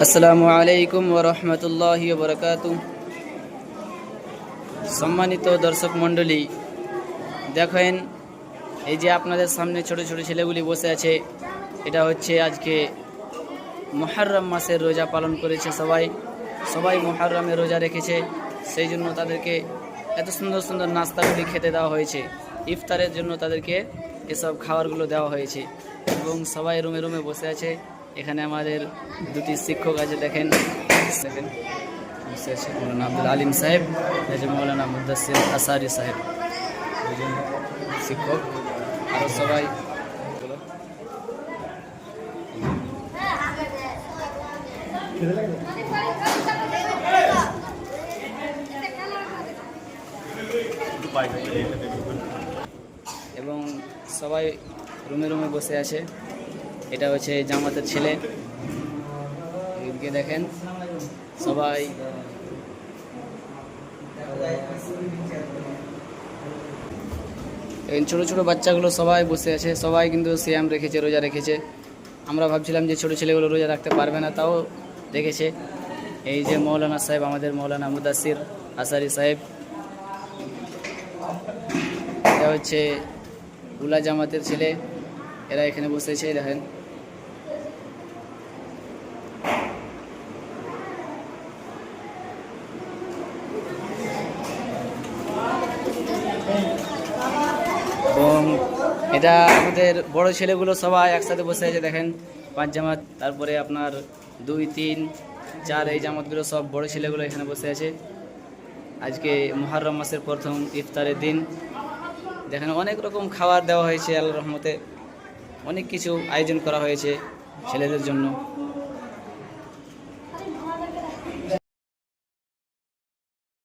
আসসালামু আলাইকুম ওরহমতুল্লাহি বরকাত সম্মানিত দর্শক মণ্ডলী, দেখেন, এই যে আপনাদের সামনে ছোট ছোট ছেলেগুলি বসে আছে, এটা হচ্ছে আজকে মহারম মাসের রোজা পালন করেছে সবাই। সবাই মহারমে রোজা রেখেছে, সেই জন্য তাদেরকে এত সুন্দর সুন্দর নাস্তাগুলি খেতে দেওয়া হয়েছে। ইফতারের জন্য তাদেরকে এসব খাবারগুলো দেওয়া হয়েছে। এবং সবাই রুমে রুমে বসে আছে। এখানে আমাদের দুটি শিক্ষক আছে, দেখেন। দেখেন মৌলানা আব্দুল আলিম সাহেব মৌলানা মুদাসির আসারি সাহেব, দুজন শিক্ষক আরও সবাই। এবং সবাই রুমে রুমে বসে আছে। এটা হচ্ছে জামাতের ছেলে। এদিকে দেখেন, সবাই। ছোটো ছোটো বাচ্চাগুলো সবাই বসে আছে, সবাই কিন্তু সিয়াম রেখেছে, রোজা রেখেছে। আমরা ভাবছিলাম যে ছোটো ছেলেগুলো রোজা রাখতে পারবে না, তাও রেখেছে এই যে মৌলানা সাহেব, আমাদের মৌলানা মুদাসির আসারি সাহেব। এটা হচ্ছে উলা জামাতের ছেলে, এরা এখানে বসেছে, দেখেন। এটা আমাদের বড় ছেলেগুলো সবাই একসাথে বসে আছে, দেখেন, পাঁচ জামাত, তারপরে আপনার দুই, তিন, চার, এই জামাতগুলো সব বড় ছেলেগুলো এখানে বসে আছে। আজকে মহারম মাসের প্রথম ইফতারের দিন। দেখেন, অনেক রকম খাবার দেওয়া হয়েছে আল্লাহ রহমতে। অনেক কিছু আয়োজন করা হয়েছে ছেলেদের জন্য।